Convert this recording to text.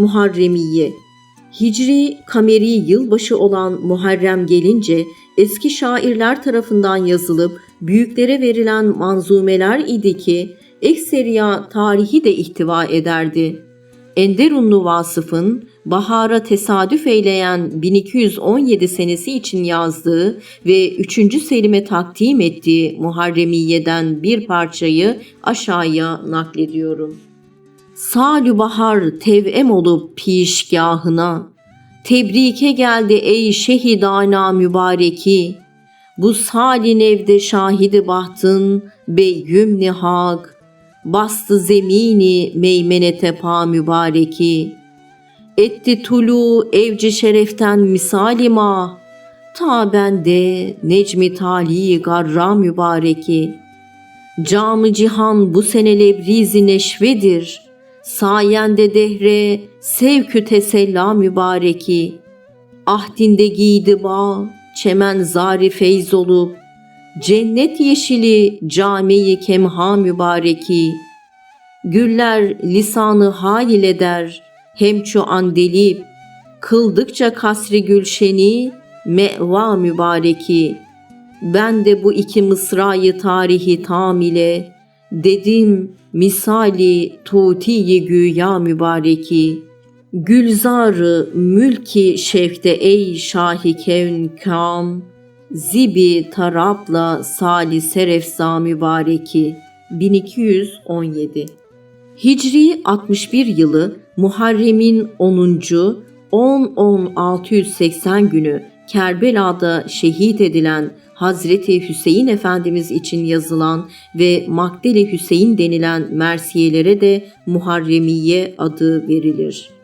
Muharremiye Hicri kameri yılbaşı olan Muharrem gelince eski şairler tarafından yazılıp büyüklere verilen manzumeler idi ki ekseriya tarihi de ihtiva ederdi. Enderunlu Vasıf'ın bahara tesadüf eyleyen 1217 senesi için yazdığı ve 3. Selim'e takdim ettiği Muharremiye'den bir parçayı aşağıya naklediyorum. Salü bahar tevem olup pişgahına, tebrike geldi ey şehidana mübareki, bu salin evde şahidi bahtın beyyüm nihak, bastı zemini meymenete pa mübareki, etti tulu evci şereften misalima, ta bende necmi tali garra mübareki, camı cihan bu sene lebrizi neşvedir, sayende dehre sevkü tesella mübareki, ahdinde giydi bağ, çemen zari feyz olup, cennet yeşili cami-i kemha mübareki, güller lisanı hail eder, hemçu andelip, kıldıkça kasri gülşeni, meva mübareki, ben de bu iki mısrayı tarihi tam ile, dedim misali tutiyi güya mübareki, Gülzarı mülki şevkte ey şahi kevn kam, Zibi tarapla sali serefza mübareki 1217 Hicri 61 yılı Muharrem'in 10. 10-10-680 günü Kerbela'da şehit edilen Hazreti Hüseyin Efendimiz için yazılan ve Makdeli Hüseyin denilen mersiyelere de Muharremiye adı verilir.